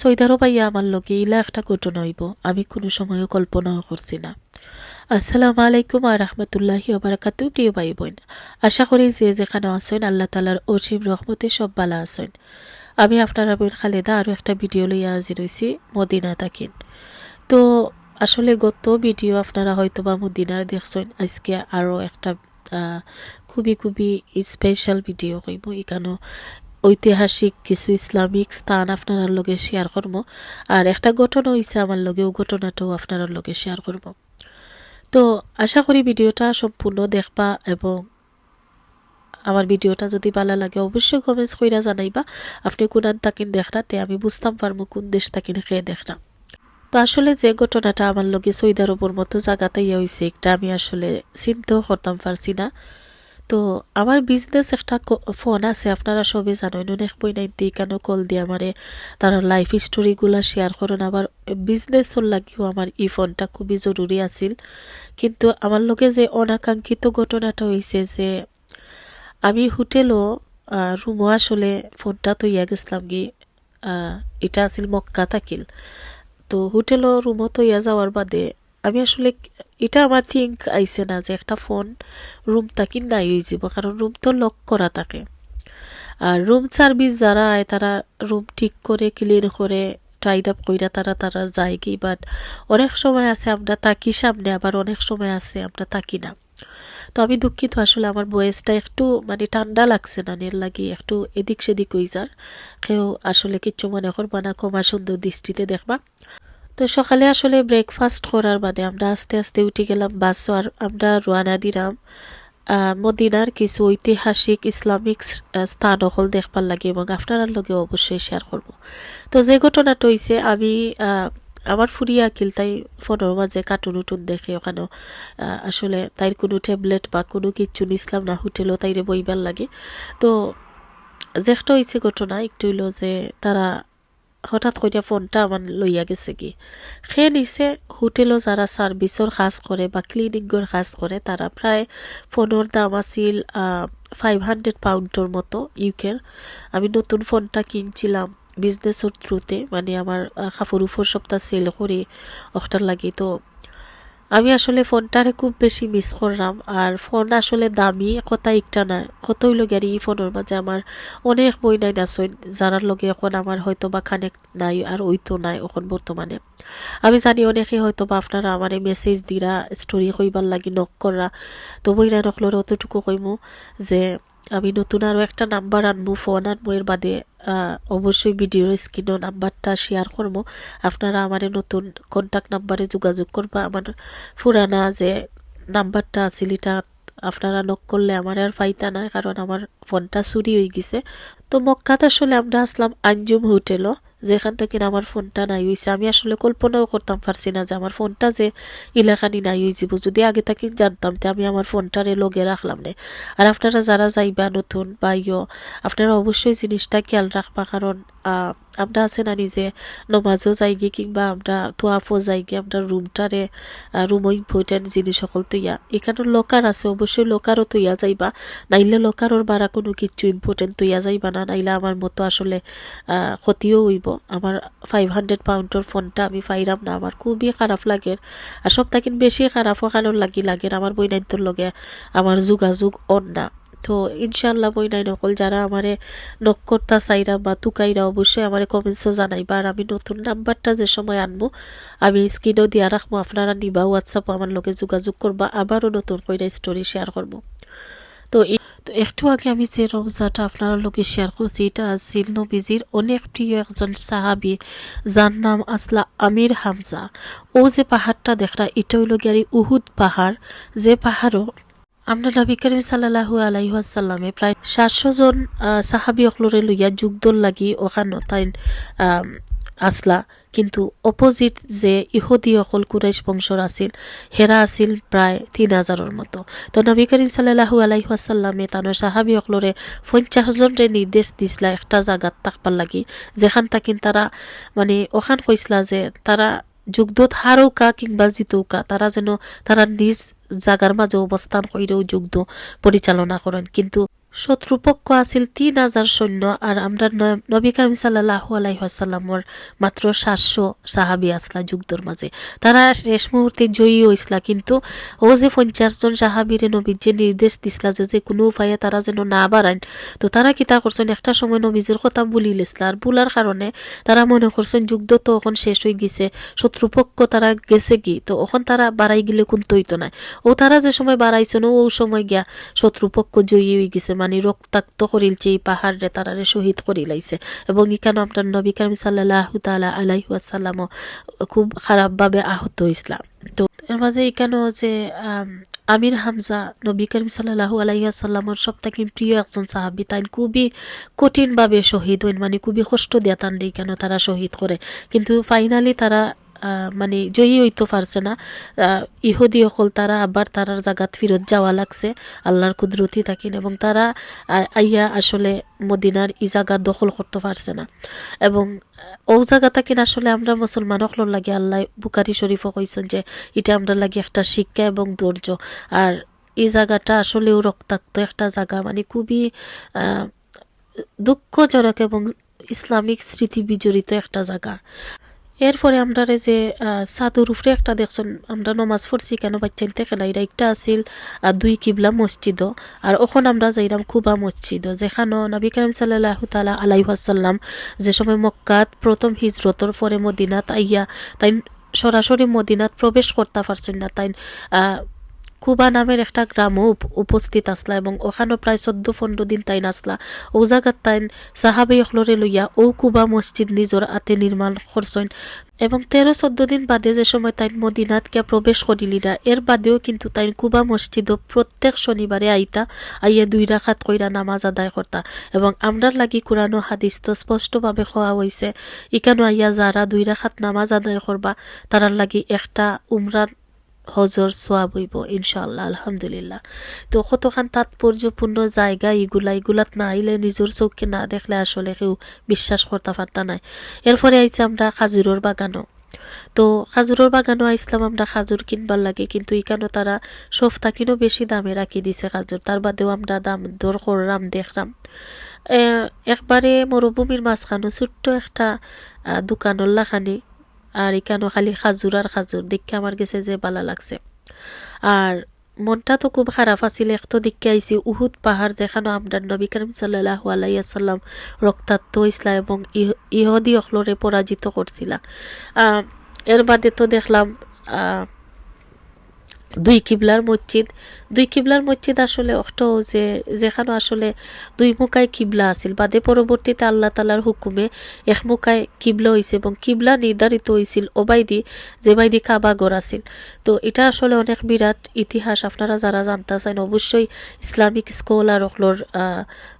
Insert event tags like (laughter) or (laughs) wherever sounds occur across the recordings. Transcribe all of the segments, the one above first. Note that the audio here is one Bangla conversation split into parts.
সৈদারও পাইয়া আমার লগে ইলা একটা ঘটনা হইব, আমি কোনো সময়ও কল্পনাও করছি না। আসসালামু আলাইকুম আর রহমতুল্লাহি ওবারাকাতু প্রিয় ভাই বোন আশা করি যে যেখানে আছেন, আল্লাহ তালার অসীম রহমতে সব বালা আছেন। আমি আপনারা বোন খালেদা আরও একটা ভিডিও লইয়া হাজির হয়েছি মদিনা তাকিন তো আসলে গত ভিডিও আপনারা হয়তো বা মদিনার দেখছেন, আজকে আরও একটা খুবই খুবই স্পেশাল ভিডিও কইব। এখানে ঐতিহাসিক কিছু ইসলামিক স্থান আপনার লগে শেয়ার করব আর একটা ঘটনা হয়েছে আমার লগে, ও ঘটনাটাও আপনার লগে শেয়ার করব তো আশা করি ভিডিওটা সম্পূর্ণ দেখবা এবং আমার ভিডিওটা যদি ভালো লাগে অবশ্যই কমেন্টস কইরা জানাইবা। আপনি কোনান তাকিন দেখরা তে আমি বুঝতাম পারব কোন দেশ তাকিন খেয়ে দেখরা তো আসলে যে ঘটনাটা আমার লগে সৌদি আরবের মতো জায়গাতে ইয়ে হয়েছে একটা আমি আসলে চিন্তাও করতাম পারছি না। তো আমার বিজনেস একটা ফোন আছে, আপনারা সবই জানেন, অনেক বই নাইনটি কেন কল দিয়ে আমারে তার লাইফ স্টোরিগুলো শেয়ার করেন। আবার বিজনেসর লাগিও আমার এই ফোনটা খুবই জরুরি আছিল। কিন্তু আমার লোকে যে অনাকাঙ্ক্ষিত ঘটনাটা হয়েছে যে, আমি হোটেলও রুমও আসলে ফোনটা তো ইয়া গেছিলাম কি এটা আছিল মক্কা থাকিল। তো হোটেলও রুমও তো ইয়া যাওয়ার বাদে আমি আসলে এটা আমার থিঙ্ক আইছে না যে একটা ফোন রুম তাকি নাই হয়ে যাব, কারণ রুম তো লক করা থাকে। আর রুম সার্ভিস যারা আয়, তারা রুম ঠিক করে ক্লিন করে টাইড আপ কইরা তারা তারা যায় কি বাট অনেক সময় আছে আমরা তাকি সামনে, আবার অনেক সময় আছে আমরা তাকি না। তো আমি দুঃখিত, আসলে আমার বয়সটা একটু মানে ঠান্ডা লাগছে না নের লাগি একটু এদিক সেদিক হয়ে যার। কেউ আসলে কিচ্ছু মনে করবা না কমা সুন্দর দৃষ্টিতে দেখবা। তো সকালে আসলে ব্রেকফাস্ট করার বাদে আমরা আস্তে আস্তে উঠে গেলাম বাস আর আমরা রওনা দিলাম মদিনার কিছু ঐতিহাসিক ইসলামিক স্থান হল দেখবার লাগে এবং আপনার লগে অবশ্যই শেয়ার করব। তো যে ঘটনাটা হয়েছে আমি আমার ফুরিয়া আকিল তাই ফোনের মাঝে কার্টুন উটুন দেখে ওখানে আসলে তাইর কোনো ট্যাবলেট বা কোনো কিচ্ছু নিসলাম না হোটেলও তাইরে বইবার লাগে। তো যেটা হয়েছে ঘটনা, একটু হইল যে তারা হঠাৎ করে ফোনটা আমার লইয়া গেছে কি? সে নিচে হোটেলও যারা সার্ভিসর কাজ করে বা ক্লিনিকর কাজ করে, তারা প্রায় ফোনের দাম আছিল ফাইভ হান্ড্রেড পাউন্ডর মতো ইউকের আমি নতুন ফোনটা কিনছিলাম বিজনেসের থ্রুতে মানে আমার কাপড় উপর সপ্তাহ সেল করে ওটার লাগে, তো আমি আসলে ফোনটারে খুব বেশি মিস করলাম। আর ফোন আসলে দামি, কথা একটা না। কতই লগে আর এই ফোনের মাঝে আমার অনেক বই নাই নাচইন যারার লগে এখন আমার হয়তো বা কানেক্ট নাই আর ওই তো নাই এখন বর্তমানে। আমি জানি অনেকে হয়তো বা আপনারা আমার মেসেজ দিরা স্টোরি কইবার লাগি নক করা। তো বই না নকলোর অতটুকু কইমু যে আমি নতুন আরও একটা নাম্বার আনব, ফোন আনব। এর বাদে অবশ্যই ভিডিওর স্ক্রিনও নাম্বারটা শেয়ার করব। আপনারা আমার নতুন কন্ট্যাক্ট নাম্বারে যোগাযোগ করবা। আমার পুরানা যে নাম্বারটা আছিল এটা আপনারা নক করলে আমার আর ফাইতা না কারণ আমার ফোনটা চুরি হয়ে গেছে। তো মক্কাত আসলে আমরা আসলাম আঞ্জুম হোটেলও যেখান থেকে আমার ফোনটা নাই হয়েছে আমি আসলে কল্পনাও করতাম পারছি না যে আমার ফোনটা যে ইলাকানি নাই হয়ে যাব যদি আগে থাকি জানতাম তো আমি আমার ফোনটারে লগে রাখলাম না। আর আপনারা যারা যাইবা নতুন বা ইয় আপনারা অবশ্যই জিনিসটা খেয়াল রাখবা। কারণ আমরা আছে না নিজে? নমাজও যাইগে কিংবা আমরা তোয়াফও যাইগে আমরা রুমটারে রুমও ইম্পর্টেন্ট জিনিস সকল তৈয়া এখানে লকার আছে, অবশ্যই লকারও তৈয়া যাইবা। নাইলে লকারর বারা কোনো কিছু ইম্পর্টেন্ট তৈয়া যাইবা না, নাইলে আমার মতো আসলে ক্ষতিও হইব। আমার ফাইভ হান্ড্রেড পাউন্ডের ফোনটা আমি পাইরাম না, আমার খুবই খারাপ লাগে। আর সব থাকি বেশি খারাপও কারণ লাগি লাগে আমার বইনাইন্তর লগে আমার যোগাযোগ অন না। তো ইনশাল্লাহ বইনাই নকল যারা আমারে নক করতা চাইরা বা তুকাইরা অবশ্যই আমারে কমেন্টসও জানাইবা। আর আমি নতুন নাম্বারটা যে সময় আনব, আমি স্ক্রিনও দিয়া রাখব, আপনারা নিবা হোয়াটসঅ্যাপ আমার লগে যোগাযোগ করবা, আবারও নতুন কইরা স্টোরি শেয়ার করব। তো তো একটু আগে আমি যে রোজাটা আপনার লোকে শেয়ার করছি, এটা আছিল নবীজির অনেক প্রিয় একজন সাহাবি, যার নাম আসলা আমির হামজা। ও যে পাহাড়টা দেখরা এটা হইল গিয়ারি উহুদ পাহাড়। যে পাহাড়ও আমরা নবী করিম সাল্লাহু আলাইহাসাল্লামে প্রায় সাতশো জন সাহাবি অকলরে লইয়া যুগদল লাগি ওখানো তাই আসলা। কিন্তু অপোজিট যে ইহুদি অকল কুরাইশ বংশর আছিল, হেরা আছিল প্রায় তিন হাজারের মতো। তো নবী করিম সাল্লাহু আলাইহাসাল্লামে তানোর সাহাবি অকলরে পঞ্চাশ জনরে নির্দেশ দিছিলা একটা জায়গাত থাকবার লাগি, যেখান তাকিন তারা মানে ওখান কইসলা যে তারা যুগদত হারৌকা কিংবা জিতৌকা, তারা যেন তারা নিজ জাগার মাঝে অবস্থান কইরেও যুদ্ধ পরিচালনা করেন কিন্তু শত্রুপক্ষ আছিল তিন হাজার সৈন্য আর আমরা নবী কারিম সাল্লাহ আলাইসাল্লামর মাত্র সাতশো সাহাবি আসলা যুদ্ধর মাঝে। তারা শেষ মুহূর্তে জয়ী হয়েছিল কিন্তু ও যে পঞ্চাশ জন সাহাবিরে নবীর যে নির্দেশ দিছিল যে যে কোনো উপায়ে তারা যেন না বাড়ান তো তারা কিতা করছেন? একটা সময় নবীজের কথা বলি লেছিল আর বুলার কারণে তারা মনে করছেন যুদ্ধ তো এখন শেষ হয়ে গেছে, শত্রুপক্ষ তারা গেছে কি? তো এখন তারা বাড়াই গেলে কোনতো হইতো না ও তারা যে সময় বাড়াইছেন, ও সময় গিয়া শত্রুপক্ষ জয়ী হয়ে গেছে। মানে রক্তাক্ত করিলছে এই পাহাড়ে তারারে শহীদ করিলাইছে। এবং ইকানো আপনার নবী কারিম সাল্লাহ তালা আলাইসাল্লামও খুব খারাপভাবে আহত হয়েছিলাম তো এর মাঝে এখানেও যে আম, আমির হামজা নবী করিম সাল্লাহু আলাইসাল্লামর সব থেকে প্রিয় একজন সাহাবি তাই খুবই কঠিনভাবে শহীদ হইন মানে খুবই কষ্ট দিয়া তান কেন তারা শহীদ করে। কিন্তু ফাইনালি তারা মানে জয়ী হইতে পারছে না। ইহুদি সকল তারা আবার তারার জায়গাত ফিরত যাওয়া লাগছে, আল্লাহর কুদরতি থাকেন এবং তারা আইয়া আসলে মদিনার ই জায়গা দখল করতে পারছে না। এবং ও জায়গা থাকেন আসলে আমরা মুসলমান সকলের লাগে, আল্লাহ বুকারি শরীফও কইছেন যে, এটা আমরা লাগে একটা শিক্ষা এবং ধৈর্য। আর এই জায়গাটা আসলেও রক্তাক্ত একটা জায়গা মানে খুবই দুঃখজনক এবং ইসলামিক স্মৃতি বিজড়িত একটা জায়গা এরপরে আমরা যে সাদুর উপরে একটা দেখছেন, আমরা নমাজ পড়ছি কেন বাচ্চাইতে খেলা এটা একটা আছিল আর দুই কিবলা মসজিদ। আর ওখন আমরা যাইলাম খুবা মসজিদ, যেখানে নবী করিম সাল্লাহ তালা আলাইহাসাল্লাম যে সময় মক্কাত প্রথম হিজরতর পরে মদিনাত আইয়া তাই সরাসরি মদিনাত প্রবেশ করতে পারছেন না তাই কুবা নামের একটা গ্রামও উপ- উপস্থিত আসলা এবং ওখানে প্রায় চোদ্দ পনেরো দিন তাই নাচলা ও জায়গাত তাইন সাহাবি অখলরে লইয়া ও কুবা মসজিদ নিজর আতে নির্মাণ করছেন এবং তেরো চোদ্দ দিন বাদে যে সময় তাই মদিনাত গিয়া প্রবেশ করিলিরা এর বাদেও কিন্তু তাই কুবা মসজিদ প্রত্যেক শনিবারে আইতা, আইয়া দুই রাখাত কইরা নামাজ আদায় করতা এবং আমরার লাগি কোরআন হাদিস তো স্পষ্টভাবে খোয়া হয়েছে ইকানো আইয়া যারা দুই রাখাত নামাজ আদায় করবা তারার লাগি একটা উমরার হজর সোয়াব হইব ইনশাআল্লাহ আলহামদুলিল্লাহ। তো কতখান তাৎপর্যপূর্ণ জায়গা এগুলা? এগুলাত না আইলে নিজের চোখকে না দেখলে আসলে কেউ বিশ্বাস করতে পারতা নাই। এরপরে আইছে আমরা খাজুরের বাগানও। তো খাজুরের বাগানও আইসলাম আমরা খাজুর কিনবার লাগে কিন্তু এখানে তারা সব থাকিনও বেশি দামে রাখি দিছে খাজুর। তার বাদেও আমরা দাম দর করলাম দেখলাম। একবারে মরুভূমির মাঝখানো ছোট্ট একটা আহ, দোকানর লাখানি আর এখানেও খালি খাজুর আর খাজুর। দেখে আমার গেছে যে ভালো লাগছে। আর মনটা তো খুব খারাপ আছিল। একটো দেখে আইছি, উহুদ পাহাড় যেখানে আমরা নবী করিম সাল্লাহ আলাইসাল্লাম রক্তাক্ত হয়েছিল এবং ইহ- ইহুদি অখলরে পরাজিত করছিলা। এর বাদে তো দেখলাম দুই কিবলার মসজিদ দুই কিবলার মসজিদ আসলে অটো যে যেখানে আসলে দুই মুখায় কিবলা আছিল। বাদে পরবর্তীতে আল্লাহ তালার হুকুমে এক মুখায় কিবলা হয়েছে এবং কিবলা নির্ধারিত হয়েছিল ওবাইদি যে বাইদি কাবাগর আছিল। তো এটা আসলে অনেক বিরাট ইতিহাস। আপনারা যারা জানতে চান অবশ্যই ইসলামিক স্কলার অকলোর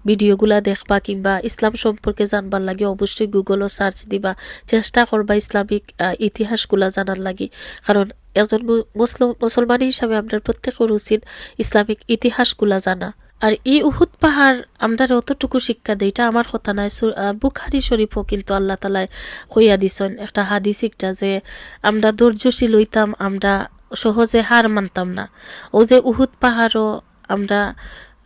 ভিডিওগুলা দেখবা কিংবা ইসলাম সম্পর্কে জানবার লাগে অবশ্যই গুগলও সার্চ দিবা। চেষ্টা করবা ইসলামিক ইতিহাসগুলা জানার লাগে। কারণ একজন মুসলমান হিসাবে আপনার প্রত্যেকের উচিত ইসলামিক ইতিহাসগুলা জানা। আর ই উহুদ পাহাড় আমরা অতটুকু শিক্ষা দিই, এটা আমার কথা নাই বুখারি শরীফও কিন্তু আল্লাহ তালায় হইয়া দিছেন। একটা হাদিস একটা যে, আমরা ধৈর্যশীল হইতাম, আমরা সহজে হার মানতাম না। ও যে উহুদ পাহাড়ও আমরা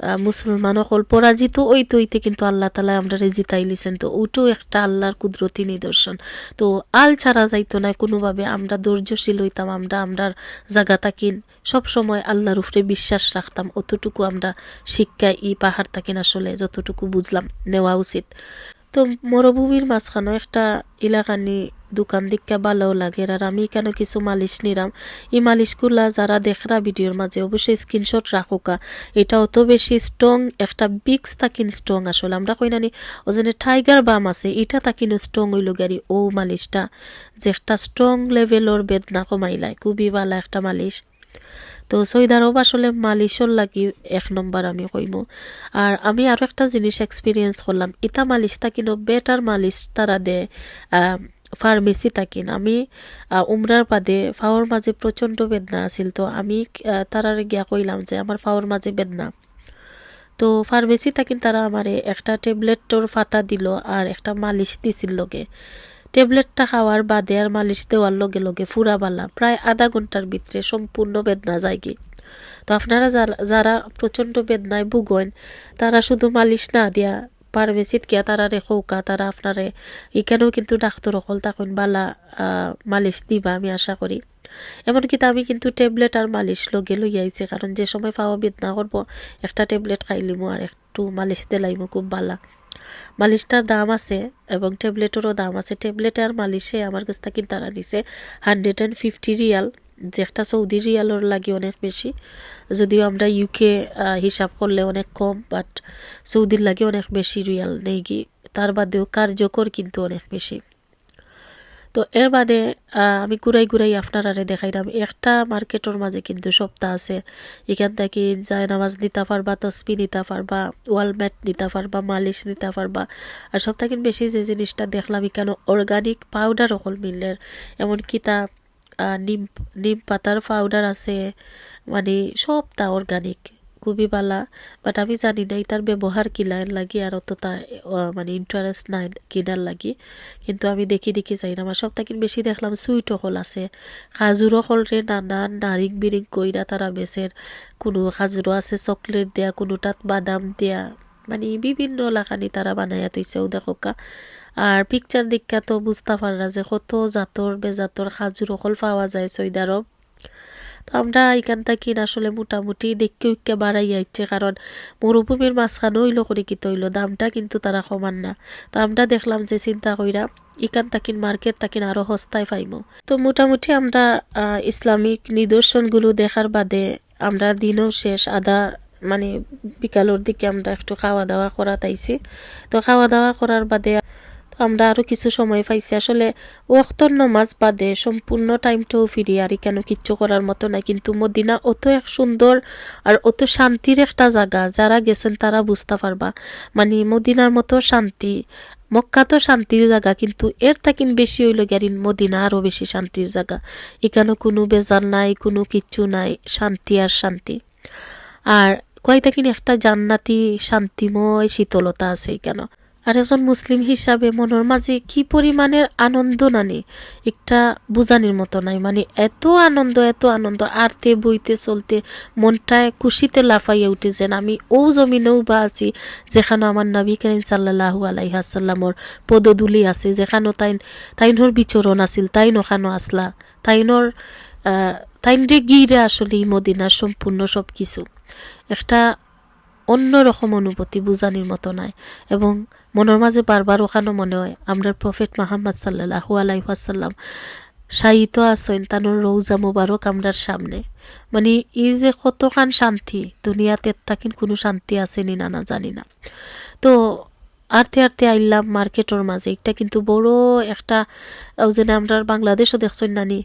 আহ, মুসলমান অকল পরাজিত ওইতে ওইতে কিন্তু আল্লাহ তালা আমরা জিতাই লিছেন তো ওটাও একটা আল্লাহর কুদরতি নিদর্শন। তো আল ছাড়া যাইতো না কোনোভাবে আমরা ধৈর্যশীল হইতাম আমরা আমরার জায়গা তাকিন সবসময় আল্লাহর উপরে বিশ্বাস রাখতাম। অতটুকু আমরা শিক্ষা ই পাহাড় তাকিন আসলে যতটুকু বুঝলাম নেওয়া উচিত। তো মরুভূমির মাঝখানে একটা এলাকানি দোকান দিকটা ভালো লাগে। আর আমি কেন কিছু মালিশ নিলাম এই মালিশগুলা যারা দেখরা ভিডিওর মাঝে অবশ্যই স্ক্রিনশট রাখুকা এটা অত বেশি স্ট্রং একটা বিক্স তাকিন স্ট্রং আসলে। আমরা কই নানি ওজনে টাইগার বাম আছে, এটা তাকিনো স্ট্রং হইল গাড়ি ও মালিশটা যে একটা স্ট্রং লেভেলর বেদনা কমাইলায়। খুবই ভালো একটা মালিশ। তো সৌদি আরব আসলে মালিশর লাগি এক নম্বর আমি কইমু। আর আমি আরও একটা জিনিস এক্সপিরিয়েন্স করলাম, ইতা মালিশ তাকিনো বেটার মালিশ তারা দে ফার্মেসি তাকিন আমি উমরার বাদে ফাওয়ার মাঝে প্রচণ্ড বেদনা আছিল। তো আমি তারারে গিয়া কইলাম যে আমার ফাওয়ার মাঝে বেদনা। তো ফার্মেসি তাকিন তারা আমারে একটা ট্যাবলেটর ফাতা দিল আর একটা মালিশ দিছিল লগে ট্যাবলেটটা খাওয়ার বাদে আর মালিশ দেওয়ার লগে লগে ফুরাবালা প্রায় আধা ঘণ্টার ভিতরে সম্পূর্ণ বেদনা যায় কি তো আপনারা যারা- যারা প্রচণ্ড বেদনায় ভুগেন তারা শুধু মালিশ না দিয়া ফার্মেসিত গিয়া তারা রেখৌকা তারা আপনারে এখানেও কিন্তু ডাক্তার অকল তখন বালা মালিশ দিবা, আমি আশা করি। এমনকি আমি কিন্তু ট্যাবলেট আর মালিশ লগে লই আইছি কারণ যে সময় পাওয়া বেদনা করব একটা ট্যাবলেট খাইলিমু আর একটু মালিশ দিলাইমু খুব বালা। মালিশটার দাম আছে এবং ট্যাবলেটেরও দাম আছে। ট্যাবলেট আর মালিশে আমার কাছ থেকে তারা নিছে হান্ড্রেড অ্যান্ড ফিফটি রিয়াল যে একটা সৌদি রিয়ালর লাগে অনেক বেশি। যদিও আমরা ইউকে হিসাব করলে অনেক কম বাট সৌদির লাগে অনেক বেশি রিয়াল নেই কি তার বাদেও কার্যকর কিন্তু অনেক বেশি। তো এর বাদে আমি ঘুরাই ঘুরাই আপনারা দেখাইলাম। একটা মার্কেটের মাঝে কিন্তু সপ্তাহ আছে। এখান থেকে যায় নামাজ নিতে পারবা তসবি নিতে পারবা ওয়ালম্যাট নিতে পারবা মালিশ নিতে পারবা। আর থেকে বেশি যে জিনিসটা দেখলাম এখানে অর্গানিক পাউডার অকল মিললের এমনকি তা আহ, নিম নিম পাতার পাউডার আছে মানে সবটা অর্গানিক খুবই বালা। বাট আমি জানি না এটার ব্যবহার কিলার লাগি আর অতটা মানে ইন্টারেস্ট নাই কিনার লাগি। কিন্তু আমি দেখি দেখি যাই না। আমার সব থেকে বেশি দেখলাম সুইট হল আছে। খাজুর হল রে নানান নারিং বিরিং কইরা তারা বেচের কোনো খাজুরও আছে চকলেট দেয়া কোনোটাত বাদাম দেয়া। মানে বিভিন্ন লাখানি তারা বানাইয়া তৈছেও দেখোকা আর পিকচার দীক্ষা তো বুঝতে পাররা যে কত জাতর বেজাতর খাজুর অকল পাওয়া যায় সৌদি আরব তো আমরা এখান থেকে আসলে মোটামুটি দেখতে উইকে বাড়াই আইছে, কারণ মরুভূমির মাঝখানে হইল করে কি তৈল, দামটা কিন্তু তারা সমান না। তো আমরা দেখলাম যে চিন্তা কইরা ইকান তাকিন মার্কেট তাকিন আরও সস্তায় পাইমো। তো মোটামুটি আমরা ইসলামিক নিদর্শনগুলো দেখার বাদে আমরা দিনও শেষ আদা মানে বিকালের দিকে আমরা একটু খাওয়া দাওয়া করা তাইছি তো খাওয়া দাওয়া করার বাদে আমরা আরও কিছু সময় পাইছি। আসলে ওয়াক্তর নমাজ বাদে সম্পূর্ণ টাইমটাও ফিরি আর কেন কিচ্ছু করার মতো নাই। কিন্তু মদিনা অত এক সুন্দর আর অত শান্তির একটা জায়গা যারা গেছেন তারা বুঝতে পারবা। মানে মদিনার মতো শান্তি মক্কা তো শান্তির জায়গা কিন্তু এর তাকিন বেশি হইল গেরিন মদিনা আরও বেশি শান্তির জায়গা এখানে কোনো বেজার নাই, কোনো কিচ্ছু নাই, শান্তি আর শান্তি। আর কয় তাকিন একটা জান্নাতি, শান্তিময় শীতলতা আছে এখানে আর একজন মুসলিম হিসাবে মনের মাঝে কি পরিমাণের আনন্দ নানি? একটা বুঝানির মতো নাই মানে এত আনন্দ এত আনন্দ, আরতে, বইতে, চলতে, মনটায় খুশিতে লাফাইয়া উঠেছেন আমি ও জমিনেও বা আছি, যেখানে আমার নবী করিম সাল্লাহু আলাইহাসাল্লামর পদদুলি আছে যেখানে তাইন তাইনর বিচরণ আছিল তাইন ওখানো আসলা, তাইনর আহ, তাইন গিরে আসলে মদিনার সম্পূর্ণ সব কিছু একটা অন্যরকম অনুভূতি বুঝানির মতো নাই। এবং মনের মাঝে বারবার ওখানে মনে হয় আমরা প্রফেট মাহমদ সাল্লাহু আলাইহাসাল্লাম শাহিত আছেন তানোর রৌজা মুবারক আমরার সামনে। মানে এই যে কতখান শান্তি দুনিয়াতে তাকিন কোনো শান্তি আসেনি না না জানি না। তো আরতে আরতে আইলাম মার্কেটের মাঝে এটা কিন্তু বড় একটা যেন আমরা বাংলাদেশও দেখছেন নানি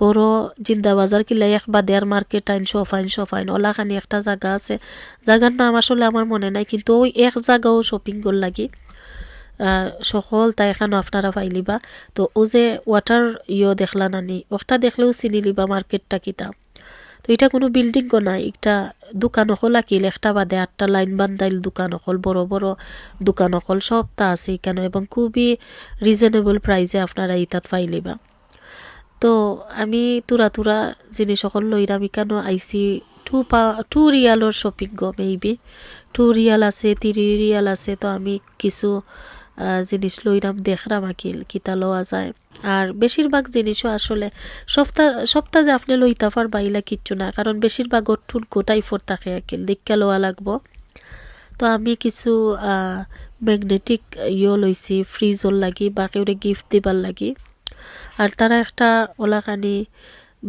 বড় জিন্দা বাজার কিলা এক বা দেড় মার্কেট আইন সফাইন সফাইন ওলাখানি একটা জায়গা আছে জায়গার নাম আসলে আমার মনে নাই কিন্তু ওই এক জায়গাও শপিং কর লাগি সকল তাই এখানে আপনারা পাইলিবা তো ও যে ওয়াটার ইয়ে দেখলা নানি ওটা দেখলেও চিনি লিবা মার্কেটটা কিতা তো এটা কোনো বিল্ডিং গো নাই একটা দোকান অকল আঁকিল একটা বাদে আটটা লাইন বান্ধাইল দোকান অকল বড় বড় দোকান অকল সবটা আছে এখানে এবং খুবই রিজনেবল প্রাইসে আপনারা ইতাত পাইলিবা তো আমি তুরা তুরা জিনিস অকল লইরাম ইকানো আইসি টু পা, টু রিয়ালর শপিং গো মেবি টু রিয়াল আছে তিরি রিয়াল আছে, তো আমি কিছু জিনিস লইরাম, দেখরাম আকিল কিতা লওয়া যায়। আর বেশিরভাগ জিনিসও আসলে সপ্তাহ সপ্তাহ যে আপনি লইতা পারবা ইলা কিচ্ছু না, কারণ বেশিরভাগ ঠুন গোটাই ফোর থাকে আকিল দেখা লওয়া লাগবো। তো আমি কিছু ম্যাগনেটিক ইয়ে লইছি ফ্রিজর লাগি বা কেউরে গিফট দিবার লাগি। আর তারা একটা ওলাখানি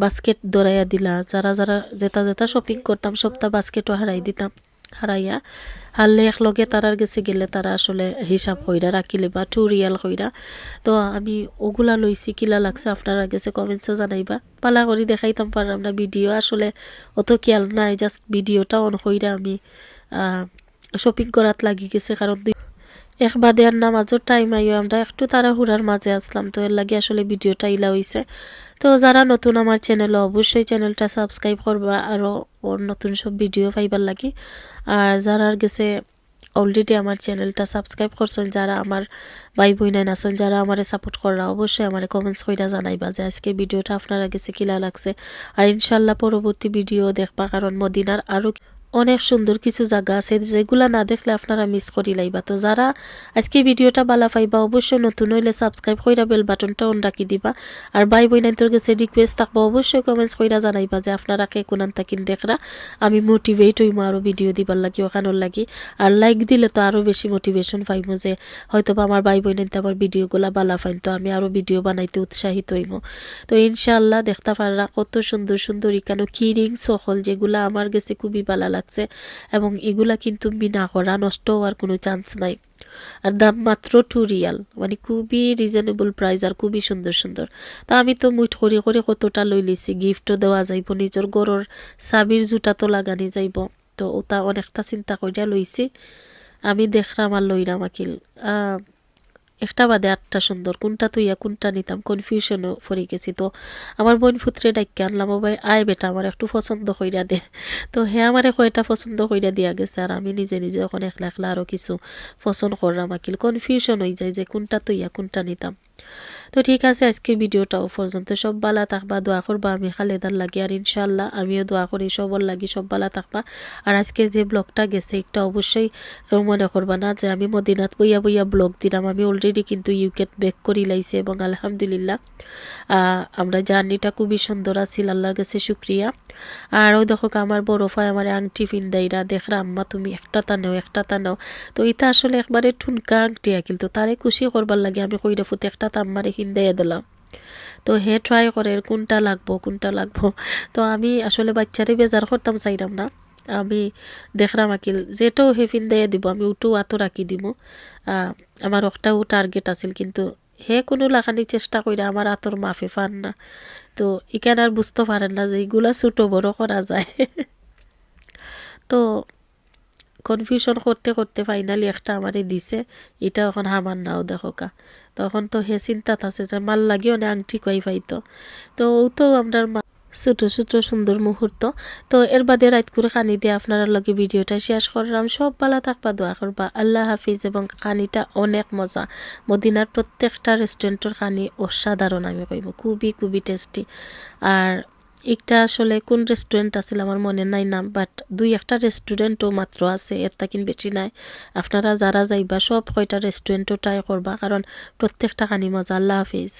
বাস্কেট দৌড়াইয়া দিলা। যারা যারা যেটা যেটা শপিং করতাম, সবটা বাস্কেটও হারাই দিতাম, হারাইয়া। হারলে একলগে তারার গেছে গেলে তারা আসলে হিসাব কইরা, রাখিলে বা টু রিয়াল কইরা। তো আমি ওগুলা লইছি, কিলা লাগছে আপনারা গেছে কমেন্টসে জানাইবা। পালা করি দেখাইতাম, পারলাম না ভিডিও আসলে অত খেয়াল নাই জাস্ট ভিডিওটা অন কইরা আমি শপিং করাত লাগি গেছে। কারণ দুই এক বাদে আর নামাজের টাইম আইও আমরা একটু তাড়াহুড়ার মাঝে আসলাম, তো এর লাগে আসলে ভিডিওটা ইলা হইছে। তো যারা নতুন আমার চ্যানেল অবশ্যই চ্যানেলটা সাবস্ক্রাইব করবা আরও ওর নতুন সব ভিডিও পাইবার লাগি। আর যারা গেছে অলরেডি আমার চ্যানেলটা সাবস্ক্রাইব করছেন, যারা আমার ভাই বোন আছেন, যারা আমারে সাপোর্ট করা, অবশ্যই আমার কমেন্টস কইরা জানাইবা যে আজকে ভিডিওটা আপনারা গেছে কিলা লাগছে। আর ইনশাল্লাহ পরবর্তী ভিডিও দেখবা, কারণ মদিনার আরও অনেক সুন্দর কিছু জায়গা আছে, যেগুলা না দেখলে আপনারা মিস করি লাইবা। তো যারা আজকে ভিডিওটা বালা পাইবা, অবশ্যই নতুন হইলে সাবস্ক্রাইব কইরা বেল বাটনটা অন রাখি দিবা। আর ভাই বোনাইতোর কাছে রিকোয়েস্ট থাকব, অবশ্যই কমেন্টস কইরা জানাইবা যে আপনারা কে কোনান তাকিন দেখরা। আমি মোটিভেট হইম আরও ভিডিও দিবার লাগি, ওখানোর লাগি। আর লাইক দিলে তো আরও বেশি মোটিভেশন পাইমো যে হয়তো বা আমার ভাই বোনাইতে আমার ভিডিওগুলা বালা পাইন, তো আমি আরও ভিডিও বানাইতে উৎসাহিত হইমো। তো ইনশাআল্লাহ দেখতে পাররা কত সুন্দর সুন্দর ইকানো কিরিং সকল, যেগুলা আমার কাছে খুবই ভালো লাগছে এবং এগুলা কিন্তু বিনা করা নষ্ট হওয়ার কোনো চান্স নাই। আর দাম মাত্র টু রিয়াল মানে খুবই রিজনেবল প্রাইস আর খুবই সুন্দর সুন্দর। তা আমি তো মুঠ করে করে কতটা লই লিছি গিফটও দেওয়া যাইব, নিজের গরর চাবির জুতা তো লাগানি যাইব। তো ওটা অনেকটা চিন্তা করিয়া লইছি। আমি দেখলাম আর লইরাম আকিল। একটা বাদে আটটা সুন্দর। কোনটা তুইয়া কোনটা নিতাম? কনফিউশনও পড়ে গেছি তো। আমার বোন ফুত্রে ডাক্কে আনলাম ভাই, আয় বেটা, আমার একটু পছন্দ কইরা দে। তো হে আমারে এটা পছন্দ কইরা দিয়া গেছে, আর আমি নিজে নিজে এখন একলা একলা আরও কিছু পছন্দ করলাম আকিল। কনফিউশন হয়ে যায় যে কোনটা তুইয়া কোনটা নিতাম। তো ঠিক আছে আজকে ভিডিওটাও পর্যন্ত। সব বালা থাকবা, দোয়া করবা, আমি খালেদার লাগি, আর ইনশাল্লাহ আমিও দোয়া করি, সবর লাগি সব বালা থাকবা। আর আজকে যে ব্লগটা গেছে একটা অবশ্যই কেউ মনে করবা না যে আমি মদিনাত বইয়া বইয়া ব্লগ দিলাম। আমি অলরেডি কিন্তু ইউকেট ব্যাক করি লাইছি এবং আলহামদুলিল্লাহ আমরা জার্নিটা খুবই সুন্দর আছিল আল্লাহর কাছে শুক্রিয়া। আর ওই দেখো আমার ভাই, আমার আংটি ফিন্দাইরা দেখরা আম্মা তুমি একটা টানাও একটা টানাও তো এটা আসলে একবারে ঠুনকা আংটি আকিল, তো তারে খুশি করবার লাগে, আমি কইরা ফুতে একটা তাম্মারে হিন্দাইয়া দিলাম। তো হে ট্রাই করে কোনটা লাগবো কোনটা লাগবো। তো আমি আসলে বাচ্চারে বেজার করতাম চাইলাম না। আমি দেখলাম আকিল যেটাও হে ফিন্দাইয়া দিব, আমি উটো আতো রাখি দিব আমার একটাও টার্গেট আছিল, কিন্তু হে কোনো লাখানি চেষ্টা কইরা আমার আতর মাফে পান না। তো ইখান আর বুঝতে পারেন না যে এগুলা ছোটো বড় করা যায়। (laughs) তো কনফিউশন করতে করতে ফাইনালি একটা আমারে দিছে। এটা এখন হামার নাও, দেখো কা। তখন তো হে চিন্তাত আছে যে মাল লাগিও না, আংটি কই পাইতো। তো ও তো আমরা ছোট ছোট, সুন্দর মুহূর্ত। তো এর বাদে রাত করে কানি দিয়ে আপনার লগে ভিডিওটা শেষ করলাম। সব বালা থাকবা, দোয়া করবা। আল্লাহ হাফিজ এবং কানিটা অনেক মজা। মদিনার প্রত্যেকটা রেস্টুরেন্টের কানি অসাধারণ আমি কইব। খুবই খুবই টেস্টি আর একটা আসলে কোন রেস্টুরেন্ট আছিল আমার মনে নাই নাম বাট দুই একটা রেস্টুরেন্টও মাত্র আছে, এর তাকিন বেশি নাই। আপনারা যারা যাইবা, সব কয়টা রেস্টুরেন্টও ট্রাই করবা, কারণ প্রত্যেকটা কানি মজা, আল্লাহ হাফিজ।